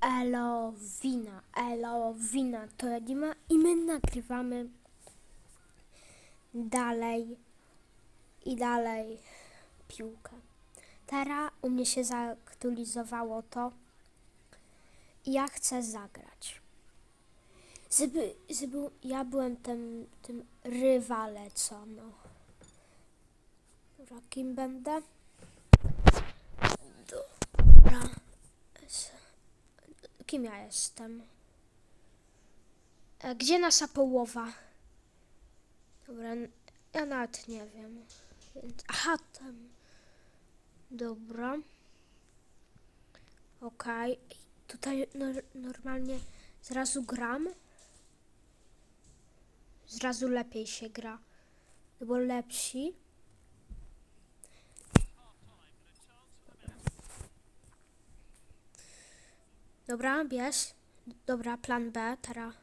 Elowina, Elowina to Radima i my nagrywamy dalej i dalej piłkę. Teraz u mnie się zaktualizowało to i ja chcę zagrać. Żeby, żeby ja byłem tym, tym rywale, co no. Dobra, kim będę? Dobra. Kim ja jestem? E, Gdzie nasza połowa? Dobra, ja nawet nie wiem. Więc, aha, tam. Dobra. Okej. Ej, Tutaj nor- normalnie zrazu gram. Zrazu lepiej się gra. No Bo lepsi. Dobra, bierz. Dobra, plan B, teraz.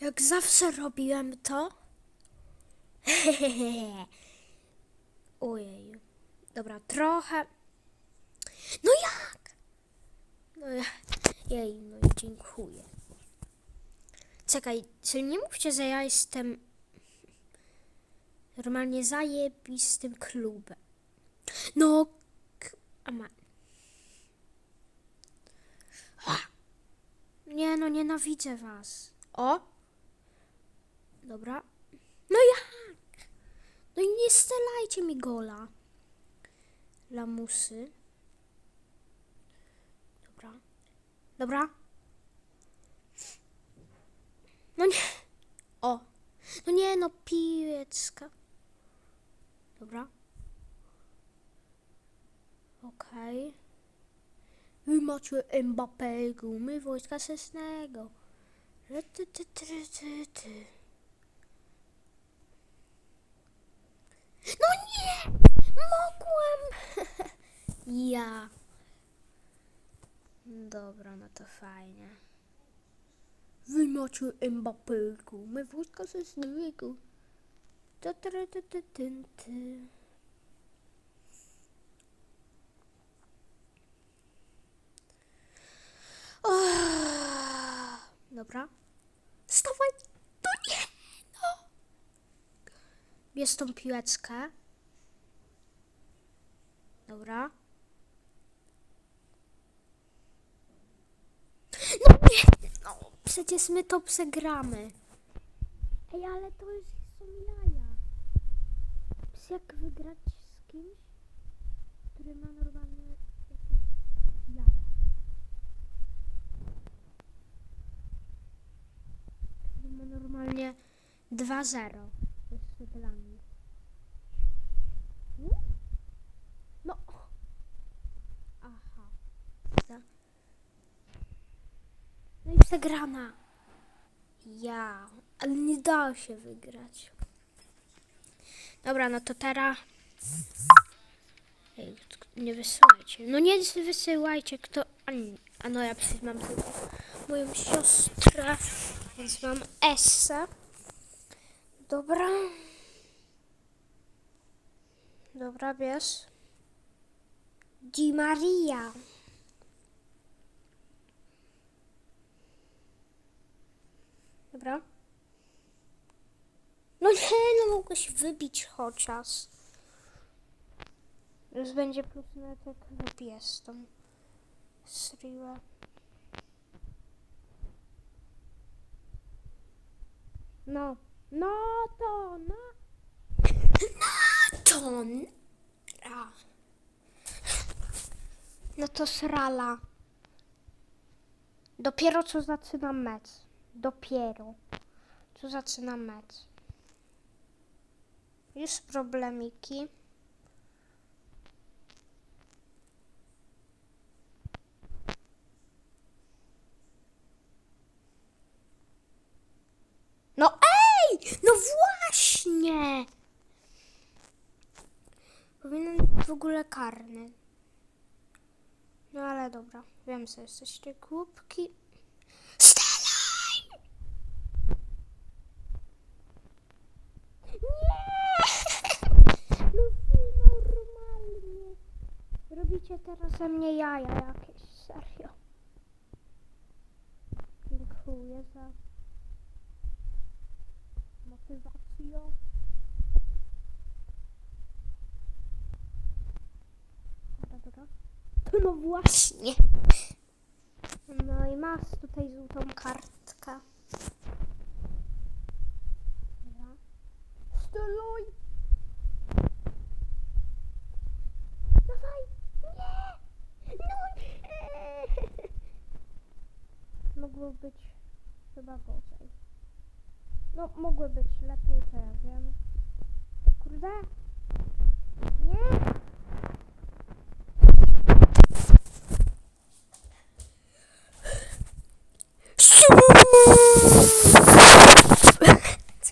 Jak zawsze robiłem to. Ojej. Dobra, trochę. No jak? No ja... Jej, no dziękuję. Czekaj, czyli nie mówcie, że ja jestem normalnie zajebistym klubem. No, ama. Nie no, nienawidzę was. O! Dobra. No jak? No i nie strzelajcie mi gola. Lamusy. Dobra. Dobra. No nie. O. No nie no, piłeczka. Dobra. Okej. Wy macie Mbappé'ego, my wojska sesnego. No nie! Mogłem! ja. Dobra, no to fajnie. Wy macie Mbappé'ego, my wojska sesnego. Dobra. Stawaj. No nie, no. Bierz tą piłeczkę. Dobra. No nie, no. Przecież my to przegramy. Ej, ale to już są jaja. Przecież jak wygrać z kimś, który ma normalnie jakieś jaja. Który ma normalnie 2-0. Jeszcze dla mnie. Hmm? No. Aha. No i przegrana. Ja. Ale nie dało się wygrać. Dobra, no to teraz. Ej, nie wysyłajcie. No nie wysyłajcie, kto. A no ja przecież mam tylko moją siostrę, więc mam Essa. Dobra. Dobra, bierz. Di Maria. Dobra. No nie, no mogłeś wybić chociaż. Już będzie plus na jak wybiję tą Sriła. No, no to, no. No to, ra. No to srala. Dopiero co zaczynam mecz. Dopiero. Co zaczynam mecz. Już problemiki. No ej! No właśnie! Powinien być w ogóle karny. No ale dobra, wiem, że jesteście głupki. Nie! No normalnie. Robicie teraz ze mnie jaja jakieś, serio. Dobra. Motywacja. Dobra, dobra. No właśnie. No i masz tutaj żółtą kartkę. Steluj! Dawaj! Nie! No! eee. Mogło być chyba gorzej. No, mogły być lepiej, to ja wiem. Kurde! Nie!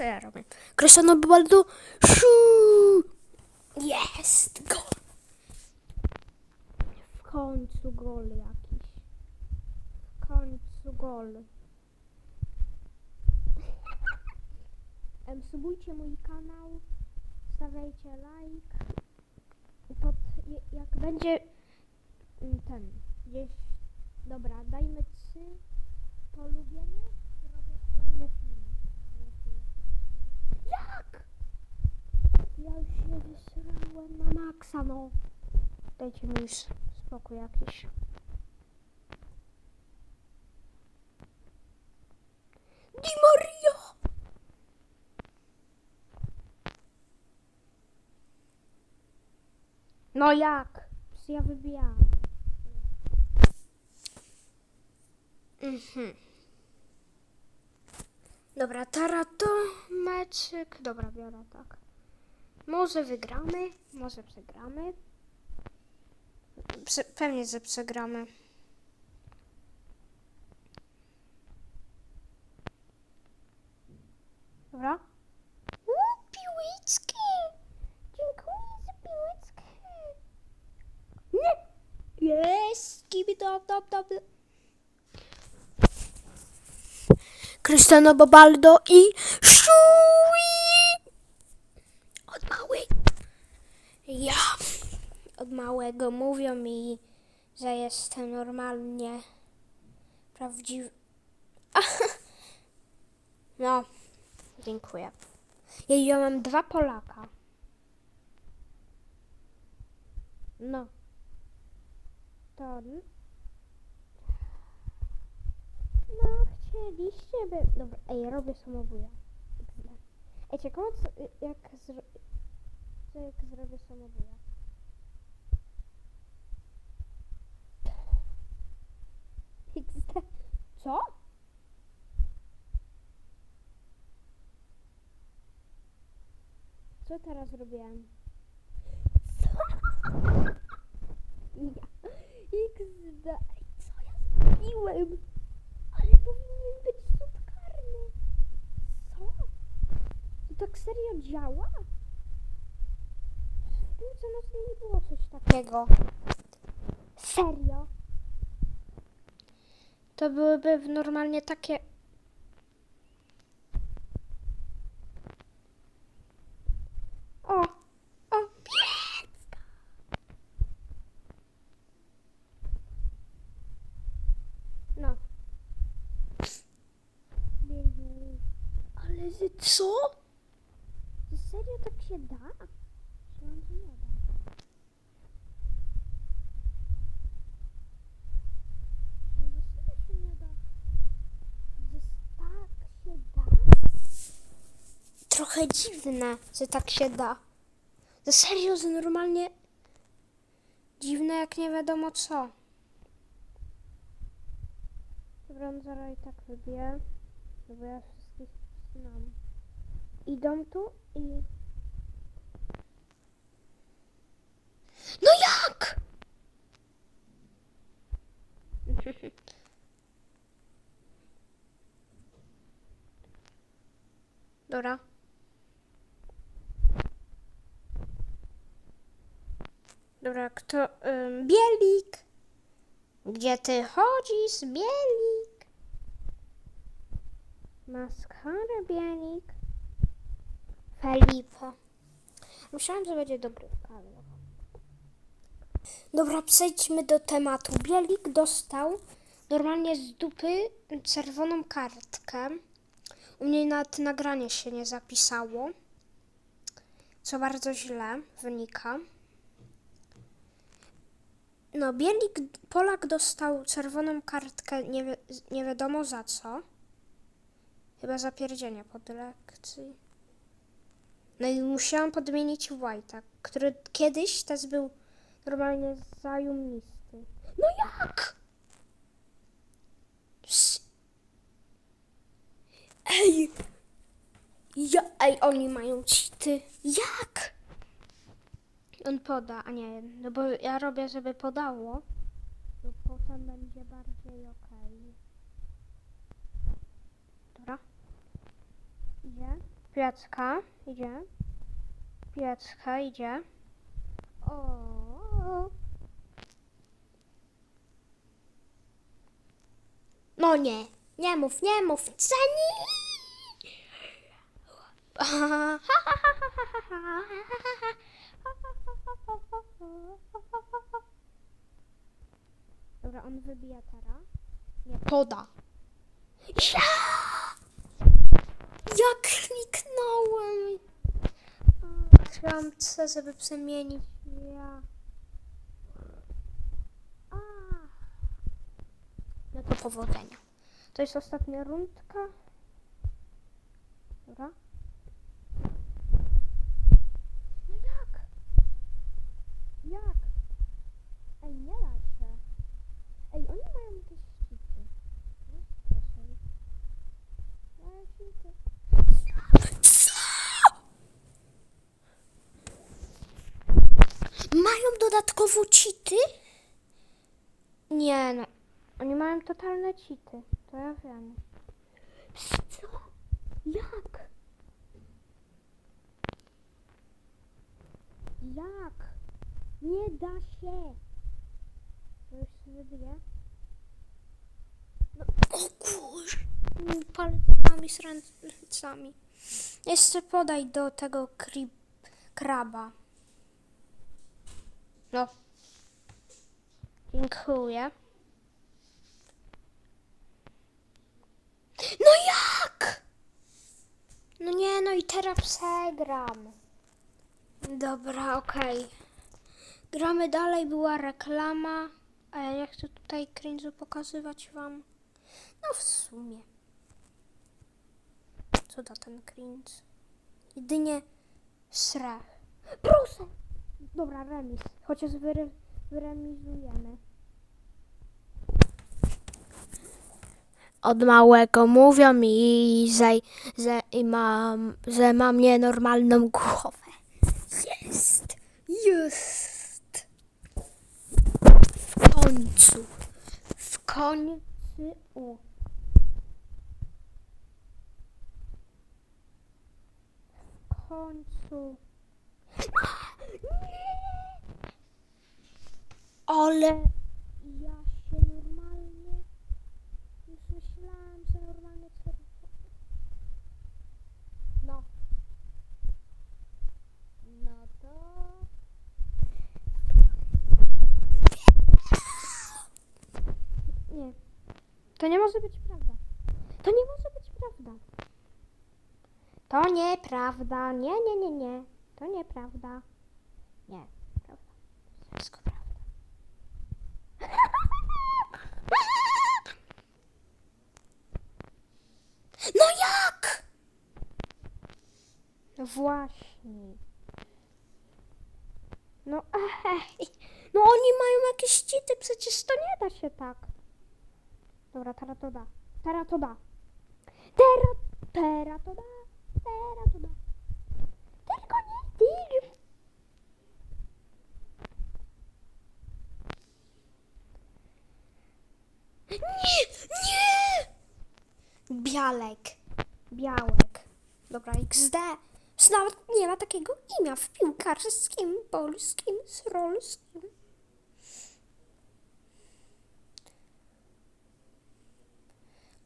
Co ja robię? Cristiano. Szu! Jest! Gol! W końcu gol jakiś. W końcu gol. Em, Subujcie mój kanał, stawiajcie like. I Pod, jak będzie mm, ten, gdzieś, dobra, dajmy trzy polubienie i robię kolejny film. Jak? Ja już się wysrałem na maksa, no. Dajcie mi już spokój jakiś. Di Maria! No jak? Przecież ja wybijałam. Mhm. Dobra, teraz to meczyk. Dobra, biorę tak. Może wygramy, może przegramy. Prze- pewnie, że przegramy. Dobra. Uuu, piłeczki! Dziękuję za piłeczkę. Nie! Jest! Gibi top, top, top. Cristiano Bobaldo i Shui! Od małej. Ja. Od małego mówią mi, że jestem normalnie prawdziwy. No, dziękuję. Ja, ja mam dwa Polaka. No. Ton. No, chcieliście by... Dobra, ej, robię samobuja. Ej, ciekawe, co, jak, zro... co jak zrobię samobuja. XD. Co? Co teraz robiłem? Co? Ja. XD. Co ja zrobiłem? Ale powinien być sud karny. Co? To tak serio działa? W piłce nożnej nie było coś takiego. Serio? To byłyby normalnie takie... O! O! Piecka! No. Jeju. Ale że co? Że serio tak się da? Myślałam, że nie da. No, że serio się nie da. Że tak się da? Trochę dziwne, że tak się da. Że serio, że normalnie dziwne jak nie wiadomo co. Dobra, zaraz i tak wybiję. Bo ja wszystkich znam. Idą tu i... No jak? Dobra. Dobra, kto... Ym, Bielik! Gdzie ty chodzisz, Bielik? Maskarę, Bielik. Felipe. Myślałam, że będzie dogrywka, ale dobra. Dobra, przejdźmy do tematu. Bielik dostał normalnie z dupy czerwoną kartkę. U mnie nawet nagranie się nie zapisało, co bardzo źle wynika. No, Bielik Polak dostał czerwoną kartkę nie, wi- nie wiadomo za co. Chyba za pierdzienie pod lekcji. No i musiałam podmienić White'a, który kiedyś też był normalnie zajumnisty. No jak? S- Ej! Ja, ej, oni mają cheaty. Jak? On poda, a nie, no bo ja robię, żeby podało. To potem będzie bardziej okej. Dobra. Idzie. Piacka, idzie. Piacka, idzie. O. No nie, nie mów, nie mów, ceni! Dobra, on wybija teraz. Nie, poda. Ja! Ja kliknąłem! Chciałam C, żeby przemienić. Ja. A. No to powodzenia. To jest ostatnia rundka. Dobra. No jak? Jak? Ej, nie da się. Ej, oni mają jakieś ściki. No, proszę. Mają ściki. Mają dodatkowo cheaty? Nie no. Oni mają totalne cheaty. To ja wiem. Co? Jak? Jak? Nie da się. To już się wybije. No, o kurz. Mm, Palcami z ręcami. Jeszcze podaj do tego kri- kraba. No. Dziękuję. No jak? No nie, no i teraz przegram. Dobra, okej. Gramy dalej, była reklama. A ja nie chcę tutaj cringe'u pokazywać wam. No w sumie. Co da ten cringe? Jedynie srach. Proszę! Dobra, remis. Chociaż wyre, wyremizujemy. Od małego mówią mi, że, że, i mam, że mam nienormalną głowę. Jest! Jest! W końcu. W końcu. W końcu. Ale ja się normalnie już myślałam, że normalnie co No. No to... Nie. To nie może być prawda. To nie może być prawda. To nieprawda. Nie, nie, nie, nie. To nieprawda. Nie, prawda. Wszystko prawda. No jak? No właśnie. No ej. No oni mają jakieś ścity, przecież to nie da się tak. Dobra, teraz to da. Teraz to da. Teraz, teraz to da. Teraz to da. Tylko nie film. Nie, nie! Bialek. Białek. Dobra, XD że nawet nie ma takiego imienia w piłkarskim, polskim, srolskim.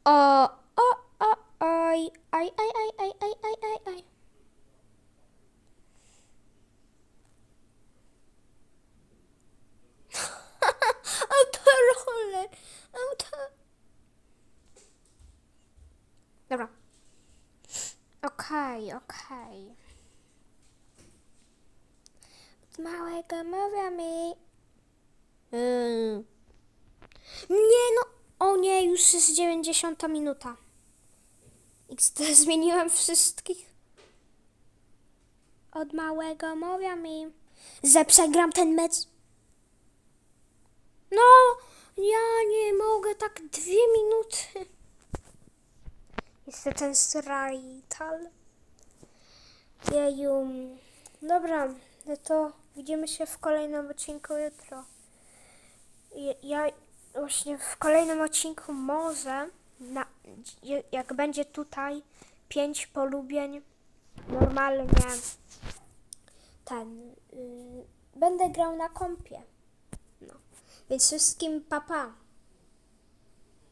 O, o, o, oj, aj, aj, aj, aj, aj, aj, aj, aj. Autorole, auto... Dobra. Okej, okej. Od małego mówią mi... Yy. Nie no, o nie, już jest 90 minuta. XD zmieniłem wszystkich. Od małego mówią mi... Że przegram ten mecz. No, ja nie mogę tak dwie minuty. Jest to ten srajtal. Jeju. Dobra, no to widzimy się w kolejnym odcinku jutro. Ja- właśnie w kolejnym odcinku może, na, jak będzie tutaj pięć polubień, normalnie ten, y, będę grał na kompie. No. Więc wszystkim papa. Pa.